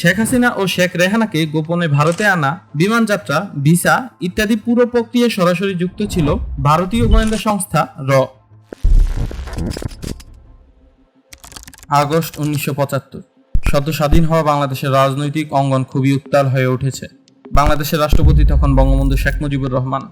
শেখ হাসিনা ও শেখ রেহানাকে গোপনে ভারতে আনা, বিমান যাত্রা, ভিসা ইত্যাদি পুরো প্রক্রিয়ায় সরাসরি যুক্ত ছিল ভারতীয় গোয়েন্দা সংস্থা র। আগস্ট উনিশশো পঁচাত্তর। সদ্য স্বাধীন হওয়া বাংলাদেশের রাজনৈতিক অঙ্গন খুবই উত্তাল হয়ে উঠেছে। বাংলাদেশের রাষ্ট্রপতি তখন বঙ্গবন্ধু শেখ মুজিবুর রহমান।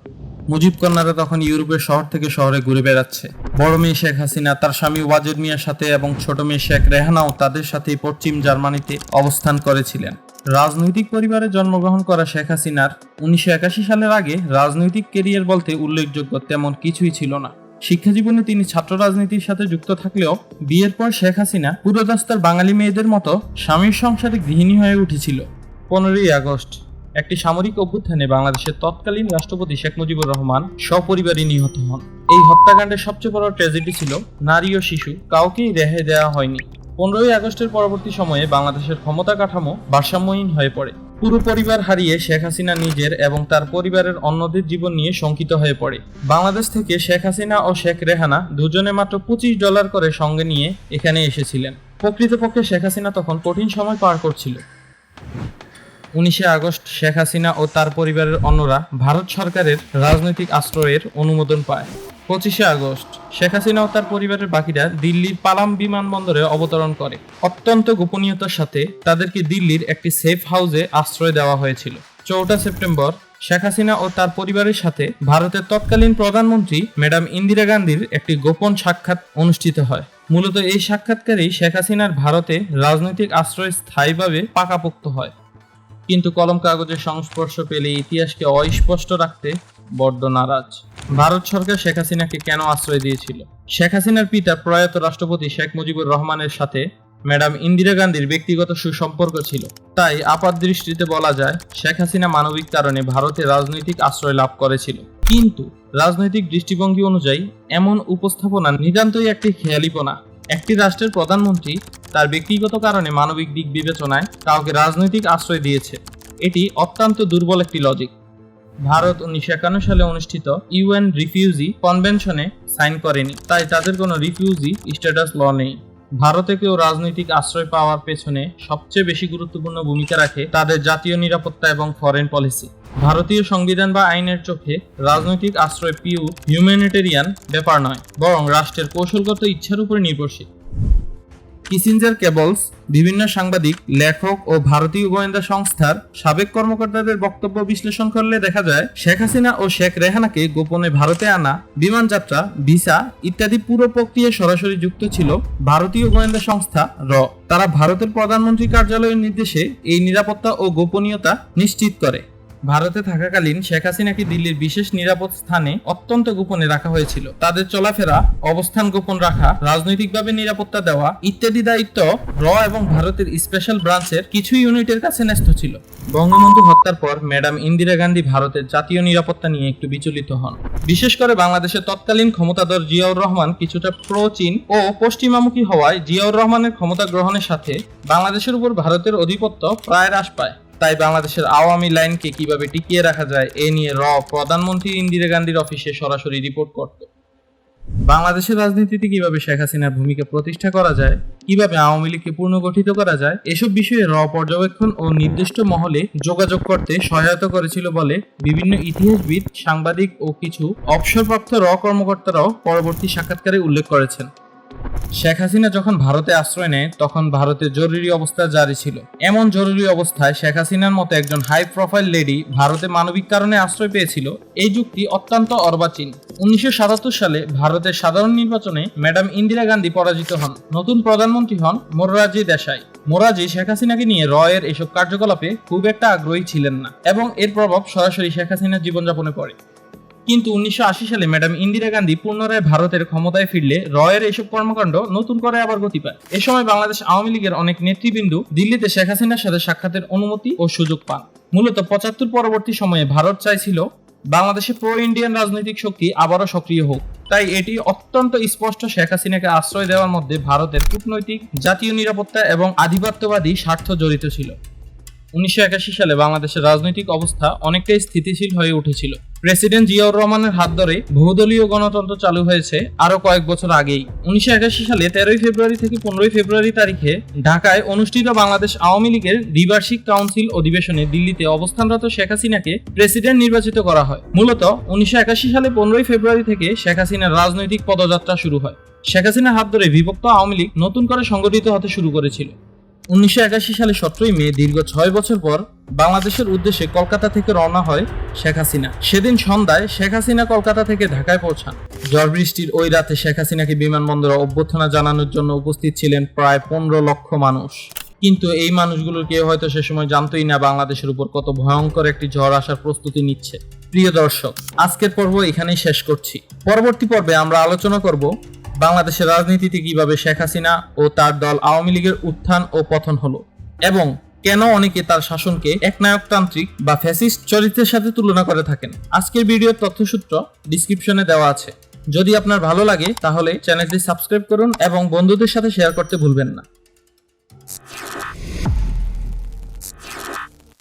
মুজিব কন্যারা তখন ইউরোপের শহর থেকে শহরে ঘুরে বেড়াচ্ছে। বড় মেয়ে শেখ হাসিনা, তার স্বামী ওয়াজেদ মিয়ার সাথে এবং ছোট মেয়ে শেখ রেহানাও তাদের সাথে পশ্চিম জার্মানিতে অবস্থান করেছিলেন। রাজনৈতিক পরিবারে জন্মগ্রহণ করা শেখ হাসিনার উনিশশো একাশি সালের আগে রাজনৈতিক কেরিয়ার বলতে উল্লেখযোগ্য তেমন কিছুই ছিল না। শিক্ষা জীবনে তিনি ছাত্র রাজনীতির সাথে যুক্ত থাকলেও বিয়ের পর শেখ হাসিনা পুরোদস্তার বাঙালি মেয়েদের মতো স্বামীর সংসারে গৃহিণী হয়ে উঠেছিল। পনেরোই আগস্ট একটি সামরিক অভ্যুত্থানে বাংলাদেশের তৎকালীন রাষ্ট্রপতি শেখ মুজিবুর রহমান সপরিবারে নিহত হন। এই হত্যাকাণ্ডের সবচেয়ে বড় ট্র্যাজেডি ছিল নারী ও শিশু, কাউকেই রেহাই দেওয়া হয়নি। পনেরোই আগস্টের পরবর্তী সময়ে বাংলাদেশের ক্ষমতা কাঠামো ভারসাম্যহীন হয়ে পড়ে। পুরো পরিবার হারিয়ে শেখ হাসিনা নিজের এবং তার পরিবারের অন্যদের জীবন নিয়ে শঙ্কিত হয়ে পড়ে। বাংলাদেশ থেকে শেখ হাসিনা ও শেখ রেহানা দুজনে মাত্র পঁচিশ ডলার করে সঙ্গে নিয়ে এখানে এসেছিলেন। প্রকৃতপক্ষে শেখ হাসিনা তখন কঠিন সময় পার করছিল। উনিশে আগস্ট শেখ হাসিনা ও তার পরিবারের অন্যরা ভারত সরকারের রাজনৈতিক আশ্রয়ের অনুমোদন পায়। পঁচিশে আগস্ট, শেখ হাসিনা ও তার পরিবারের বাকিরা দিল্লির পালাম বিমানবন্দরে অবতরণ করে। অত্যন্ত গোপনীয়তার সাথে তাদেরকে দিল্লির একটি সেফ হাউসে আশ্রয় দেওয়া হয়েছিল। চৌঠা সেপ্টেম্বর, শেখ হাসিনা ও তার পরিবারের সাথে ভারতের তৎকালীন প্রধানমন্ত্রী ম্যাডাম ইন্দিরা গান্ধীর একটি গোপন সাক্ষাৎ অনুষ্ঠিত হয়। মূলত এই সাক্ষাৎকারেই শেখ হাসিনার ভারতে রাজনৈতিক আশ্রয় স্থায়ীভাবে পাকাপোক্ত হয়। কিন্তু কলম কাগজের সংস্পর্শ পেলে ইতিহাসকে অস্পষ্ট রাখতে বড্ড নারাজ। ভারত সরকার শেখ হাসিনাকে কেন আশ্রয় দিয়েছিল? শেখ হাসিনার পিতা প্রয়াত রাষ্ট্রপতি শেখ মুজিবুর রহমানের সাথে ম্যাডাম ইন্দিরা গান্ধীর ব্যক্তিগত সুসম্পর্ক ছিল। তাই আপাত দৃষ্টিতে বলা যায়, শেখ হাসিনা মানবিক কারণে ভারতে রাজনৈতিক আশ্রয় লাভ করেছিল। কিন্তু রাজনৈতিক দৃষ্টিভঙ্গি অনুযায়ী এমন উপস্থাপনা নিতান্তই একটি খেয়ালিপনা। একটি রাষ্ট্রের প্রধানমন্ত্রী তার ব্যক্তিগত কারণে মানবিক দিক বিবেচনায় কাউকে রাজনৈতিক আশ্রয় দিয়েছে। এটি অত্যন্ত দুর্বল একটি লজিক ভারত উনিশশো একান্ন সালে অনুষ্ঠিত ইউএন রিফিউজি কনভেনশনে সাইন করেনি, তাই তাদের কোনো রিফিউজি স্ট্যাটাস ল নেই। ভারতে কেউ রাজনৈতিক আশ্রয় পাওয়ার পেছনে সবচেয়ে বেশি গুরুত্বপূর্ণ ভূমিকা রাখে তাদের জাতীয় নিরাপত্তা এবং ফরেন পলিসি ভারতীয় সংবিধান বা আইনের চোখে রাজনৈতিক আশ্রয় পিউ হিউম্যানিটেরিয়ান ব্যাপার নয়, বরং রাষ্ট্রের কৌশলগত ইচ্ছার উপর নির্ভরশীল। কিসিঞ্জার কেবলস, বিভিন্ন সাংবাদিক, লেখক ও ভারতীয় গোয়েন্দা সংস্থার সাবেক কর্মকর্তাদের বক্তব্য বিশ্লেষণ করলে দেখা যায়, শেখ হাসিনা ও শেখ রেহানাকে গোপনে ভারতে আনা, বিমান যাত্রা, ভিসা ইত্যাদি পুরো প্রক্রিয়ায় সরাসরি যুক্ত ছিল ভারতীয় গোয়েন্দা সংস্থা র। তারা ভারতের প্রধানমন্ত্রী কার্যালয়ের নির্দেশে এই নিরাপত্তা ও গোপনীয়তা নিশ্চিত করে। ভারতে থাকাকালীন শেখ হাসিনাকে দিল্লির বিশেষ নিরাপদ স্থানে অত্যন্ত গোপনে রাখা হয়েছিল। তাদের চলাফেরা, অবস্থান গোপন রাখা, রাজনৈতিকভাবে নিরাপত্তা দেওয়া, ইত্যাদি দায়িত্ব র এবং ভারতের স্পেশাল ব্রাঞ্চের কিছু ইউনিটের কাছে ন্যস্ত ছিল। বঙ্গবন্ধু হত্যার পর ম্যাডাম ইন্দিরা গান্ধী ভারতের জাতীয় নিরাপত্তা নিয়ে একটু বিচলিত হন। বিশেষ করে বাংলাদেশের তৎকালীন ক্ষমতাধর জিয়াউর রহমান কিছুটা প্রো চীন ও পশ্চিমামুখী হওয়ায় জিয়াউর রহমানের ক্ষমতা গ্রহণের সাথে বাংলাদেশের উপর ভারতের আধিপত্য প্রায় হ্রাস পায়। তাই বাংলাদেশের আওয়ামী লাইনকে কীভাবে টিকিয়ে রাখা যায়, এ নিয়ে র প্রধানমন্ত্রী ইন্দিরা গান্ধীর অফিসে সরাসরি রিপোর্ট করত। বাংলাদেশের রাজনীতিতে কীভাবে শেখ হাসিনার ভূমিকা প্রতিষ্ঠা করা যায়, কীভাবে আওয়ামী লীগকে পুনর্গঠিত করা যায়, এসব বিষয়ে র পর্যবেক্ষণ ও নির্দিষ্ট মহলে যোগাযোগ করতে সহায়তা করেছিল বলে বিভিন্ন ইতিহাসবিদ, সাংবাদিক ও কিছু অবসরপ্রাপ্ত র কর্মকর্তারাও পরবর্তী সাক্ষাৎকারে উল্লেখ করেছেন। শেখ হাসিনা যখন ভারতে আশ্রয় নেয়, তখন ভারতে জরুরি অবস্থা জারি ছিল। এমন জরুরি অবস্থায় শেখ হাসিনার মতো একজন হাই প্রোফাইল লেডি ভারতে মানবিক কারণে আশ্রয় পেয়েছিল, এই যুক্তি অত্যন্ত অর্বাচীন উনিশশো সাতাত্তর সালে ভারতের সাধারণ নির্বাচনে ম্যাডাম ইন্দিরা গান্ধী পরাজিত হন। নতুন প্রধানমন্ত্রী হন মোরারজি দেশাই। মোরাজি শেখ হাসিনাকে নিয়ে রয়ের এসব কার্যকলাপে খুব একটা আগ্রহী ছিলেন না এবং এর প্রভাব সরাসরি শেখ হাসিনার জীবনযাপনে পড়ে। কিন্তু উনিশশো আশি সালে ম্যাডাম ইন্দিরা গান্ধী পুনরায় ভারতের ক্ষমতায় ফিরলে রয়ের এসব কর্মকাণ্ড নতুন করে আবার গতি পায়। এ সময় বাংলাদেশ আওয়ামী লীগের অনেক নেতৃবৃন্দ দিল্লিতে শেখ হাসিনার সাথে সাক্ষাতের অনুমতি ও সুযোগ পান। মূলত পঁচাত্তর পরবর্তী সময়ে ভারত চাইছিল বাংলাদেশে প্রো ইন্ডিয়ান রাজনৈতিক শক্তি আবারও সক্রিয় হোক। তাই এটি অত্যন্ত স্পষ্ট শেখ হাসিনাকে আশ্রয় দেওয়ার মধ্যে ভারতের কূটনৈতিক, জাতীয় নিরাপত্তা এবং আধিপত্যবাদী স্বার্থ জড়িত ছিল। উনিশশো একাশি সালে বাংলাদেশের রাজনৈতিক অবস্থা অনেকটাই স্থিতিশীল হয়ে উঠেছিল। প্রেসিডেন্ট জিয়াউর রহমানের হাত ধরে বহুদলীয় গণতন্ত্র চালু হয়েছে আরও কয়েক বছর আগেই। উনিশশো একাশি সালে তেরোই ফেব্রুয়ারি থেকে পনেরোই ফেব্রুয়ারি তারিখে ঢাকায় অনুষ্ঠিত বাংলাদেশ আওয়ামী লীগের দ্বিবার্ষিক কাউন্সিল অধিবেশনে দিল্লিতে অবস্থানরত শেখ হাসিনাকে প্রেসিডেন্ট নির্বাচিত করা হয়। মূলত উনিশশো একাশি সালে পনেরোই ফেব্রুয়ারি থেকে শেখ হাসিনার রাজনৈতিক পদযাত্রা শুরু হয়। শেখ হাসিনার হাত ধরে বিভক্ত আওয়ামী লীগ নতুন করে সংগঠিত হতে শুরু করেছিল। উনিশশো একাশি সালে সতেরোই মে, দীর্ঘ ছয় বছর পর বাংলাদেশের উদ্দেশ্যে কলকাতা থেকে রওনা হয় শেখ হাসিনা। সেদিন সন্ধ্যায় শেখ হাসিনা কলকাতা থেকে ঢাকায় পৌঁছান। ঝড় বৃষ্টির ওই রাতে শেখ হাসিনাকে বিমানবন্দরে অভ্যর্থনা জানানোর জন্য উপস্থিত ছিলেন প্রায় পনেরো লক্ষ মানুষ। কিন্তু এই মানুষগুলোর কেউ হয়তো সে সময় জানতোই না বাংলাদেশের উপর কত ভয়ঙ্কর একটি ঝড় আসার প্রস্তুতি নিচ্ছে। প্রিয় দর্শক, আজকের পর্ব এখানেই শেষ করছি। পরবর্তী পর্বে আমরা আলোচনা করব বাংলাদেশের রাজনীতিতে কীভাবে শেখ হাসিনা ও তার দল আওয়ামী লীগের উত্থান ও পতন হলো এবং কেন অনেকে তার শাসনকে একনায়কতান্ত্রিক বা ফ্যাসিস্ট চরিত্রের সাথে তুলনা করে থাকেন, আজকের ভিডিওর তথ্যসূত্র ডিসক্রিপশনে দেওয়া আছে। যদি আপনার ভালো লাগে, তাহলে চ্যানেলটি সাবস্ক্রাইব করুন এবং বন্ধুদের সাথে শেয়ার করতে ভুলবেন না।